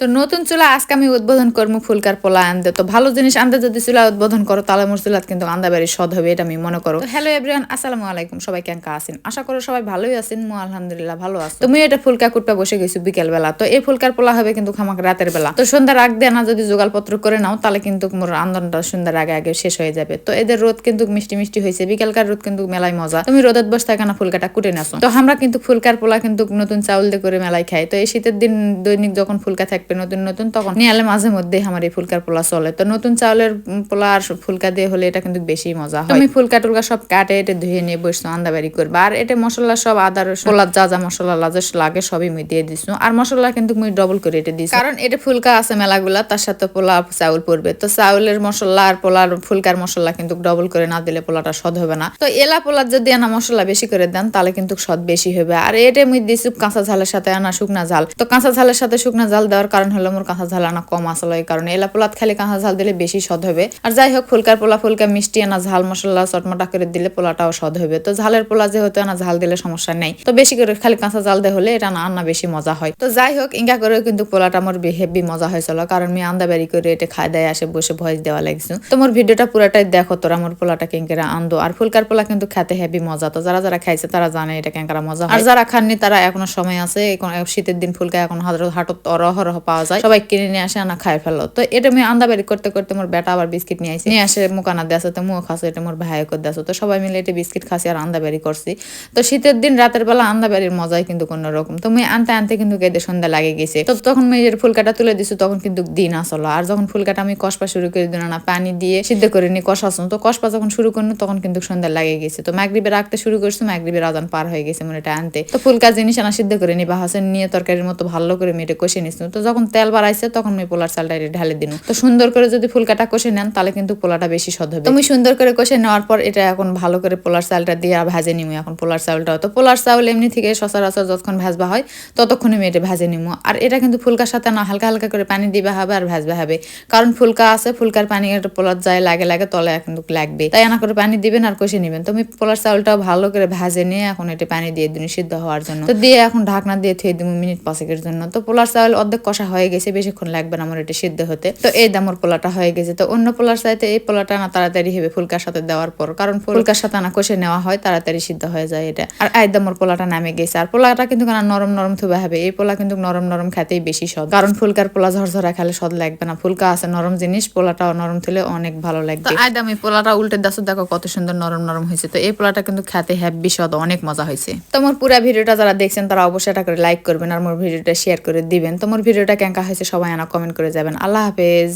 তো নতুন চুলা আজকে আমি উদ্বোধন করব ফুলকার পোলা আনতে তো ভালো জিনিস আনতে যদি চুলা উদ্বোধন করো তাহলে মোর চুলাত কিন্তু আন্দা বাড়ি সদ হবে এটা আমি মনে করো। হ্যালো এভরিওয়ান আসসালামু আলাইকুম সবাই কেঙ্কা আছেন? আশা করো সবাই ভালোই আছেন মু আলহামদুলিল্লাহ ভালো আছো। তুমি এটা ফুলকা কুটপা বসে গেছো বিকেল বেলা তো এই ফুলকার পোলা হবে কিন্তু খামাক রাতের বেলা। তো সন্ধ্যার আগ দিয়ে না যদি যোগালপত্র করে নাও তাহলে কিন্তু মোর আন্দোলনটা সন্ধ্যার আগে আগে শেষ হয়ে যাবে। তো এদের রোদ কিন্তু মিষ্টি মিষ্টি হয়েছে বিকেলকার রোদ কিন্তু মেলায় মজা। তুমি রোদত বসে থাকে না ফুলকাটা কুটে নাসো তো আমরা কিন্তু ফুলকার পোলা কিন্তু নতুন চাউল দিয়ে করে মেলায় খাই। তো এই শীতের দিন দৈনিক যখন ফুলকা থাকবে নতুন নতুন তখন নিয়ে মাঝে মধ্যে আমার এই ফুলকার পোলা চলে। তো নতুন চাউলের পোলা আর ফুলকা দিয়ে হলে এটা কিন্তু বেশি মজা হয়। তুমি ফুলকা টুলকা সব কাটে এটা ধুয়ে নিয়ে বসছো আন্দাবাড়ি করবা। আর এটা মশলা সব আদা রসুন পোলার যা যা মশলা লাগে লাগে সবই মুই দিয়ে দিছো। আর মশলা কিন্তু মুই ডবল করে এটা দিছি। কারণ এটা ফুলকা আছে মেলাগুলা তার সাথে পোলা চাউল পড়বে। তো চাউলের মশলা আর পোলার ফুলকার মশলা কিন্তু ডবল করে না দিলে পোলাটা সদ হবে না। তো এলা পোলার যদি আনা মশলা বেশি করে দেন তাহলে কিন্তু সদ বেশি হবে। আর এটা মুই দিছি কাঁচা ঝালের সাথে আনা শুকনা ঝাল। তো কাঁচা ঝালের সাথে শুকনা ঝাল দেওয়ার কারণ হলো মোর কাঁচা ঝাল আনা কম আসলে এই কারণে এলা পোলাত খালি কাঁচা ঝাল দিলে বেশি স্বাদ হবে। আর যাই হোক, ফুলকার পোলা ফুলকা মিষ্টি আনা ঝাল, মশলা চটমটা করে দিলে পোলাটাও স্বাদ হবে। তো ঝালের পোলা যেহেতু আনা ঝাল দিলে সমস্যা নেই। তো বেশি করে খালি কাঁচা ঝাল দিয়ে হলে এটা না আন্না বেশি মজা হয়। তো যাই হোক, ইঙ্গা করে কিন্তু পোলাটা আমার হেভি মজা হয়েছিল, কারণ আমি আন্দা বাড়ি করে এটা খাই দেয়, আসে বসে ভয়েস দেওয়া লাগছে। তোমার ভিডিওটা পুরাটাই দেখো তোরা আমার পোলাটা কেঙ্কেরা আন্দো। আর ফুলকার পোলা কিন্তু খেতে হেভি মজা। তো যারা যারা খাইছে তারা জানে এটা কেঙ্কারা মজা। আর যারা খাননি তারা এখনও সময় আছে শীতের দিন ফুলকা এখন হাজার হাটত অরহরহ পাওয়া যায়। সবাই কিনে নিয়ে আসে, আনা খাই ফেলো। তো এটা আমি আন্দা বাড়ি করতে করতে মোর বেটা আবার বিস্কিট নিয়ে আসি নিয়ে আসে মুখানা দেশে তো মুখ খাসে এটা মোর ভাই করে দেশো তো সবাই মিলে এটা বিস্কিট খাসি আর আন্দা বাড়ি করছি। তো শীতের দিন, রাতের বেলা আন্দা বাড়ির মজাই কিন্তু কোনো রকম। তো মুই আনতে আনতে কিন্তু কেঁদে সন্ধ্যা লাগে গেছে। তো তখন মুই এর ফুলকাটা তুলে দিছি, তখন কিন্তু দিন আসলো। আর যখন ফুলকাটা আমি কষপা শুরু করে দিল না, পানি দিয়ে সিদ্ধ করে নি কষাছো তো কষপা যখন শুরু করল, তখন কিন্তু সন্ধ্যা লাগে গেছে। তো মাগরিবে রাখতে শুরু করছি, মাগরিবের আজান পার হয়ে গেছে মনে এটা আনতে। তো ফুলকা জিনিস আনা সিদ্ধ করে নি বা হাসেন নিয়ে তরকারির মতো ভালো করে মেটে কষে নিস তো যখন তেল বাড়াইছে, তখন আমি পোলার চালটা ঢালে দিন। তো সুন্দর করে যদি ফুলকাটা কষে নেন, তাহলে কিন্তু পোলাটা বেশি স্বাদ হবে। তুমি সুন্দর করে কষে নেওয়ার পর এটা এখন ভালো করে পোলার চালটা দিয়ে ভাজে নিমু এখন পোলার চাউলটাও তো পোলার চাউল এমনি থেকে সচরাচর যতক্ষণ ভাজবা হয় ততক্ষণে আমি এটা ভাজে নিমু। আর এটা কিন্তু ফুলকার সাথে না, হালকা হালকা করে পানি দিবা হবে আর ভাজবা হবে। কারণ ফুলকা আছে, ফুলকার পানি একটা পোলার যায়, লাগে লাগে তলে কিন্তু লাগবে তাই এনা করে পানি দিবেন আর কষে নিবেন। তুমি পোলার চাউলটাও ভালো করে ভাজে নিয়ে এখন এটা পানি দিয়ে দিন সিদ্ধ হওয়ার জন্য। তো দিয়ে এখন ঢাকনা দিয়ে থুয়ে দিব মিনিট পাঁচেকের জন্য। তো পোলার চাউল অর্ধেক কষা হয়ে গেছে বেশিক্ষণ লাগবে না আমার এটা সিদ্ধ হতে। তো এই দামর পোলাটা হয়ে গেছে। তো অন্য পোলার চাইতে এই পোলাটা না তাড়াতাড়ি হবে ফুলকার সাথে দেওয়ার পর। কারণ ফুলকার সাথে না কষে নেওয়া হয় তাড়াতাড়ি সিদ্ধ হয়ে যায় এটা। আর এই দামর পোলাটা নামে গেছে। আর পোলাটা কিন্তু কেন নরম নরম থুবে হবে। এই পোলা কিন্তু নরম নরম খেতেই বেশি স্বাদ। কারণ ফুলকার পোলা ঝরঝরা খেলে স্বাদ লাগবে না। ফুলকা আছে নরম জিনিস পোলাটাও নরম থুলে অনেক ভালো লাগবে। তো আইদাম এই পোলাটা উল্টে দাসো দেখো কত সুন্দর নরম নরম হয়েছে। তো এই পোলাটা কিন্তু খেতে হ্যাপি সদ অনেক মজা হয়েছে। তোমার পুরো ভিডিওটা যারা দেখছেন তারা অবশ্যই এটা করে লাইক করবেন আর মোর ভিডিওটা শেয়ার করে দিবেন। তোমার ভিডিওটা কেঙ্কা হয়েছে সবাই আনা কমেন্ট করে যাবেন। আল্লাহ হাফেজ।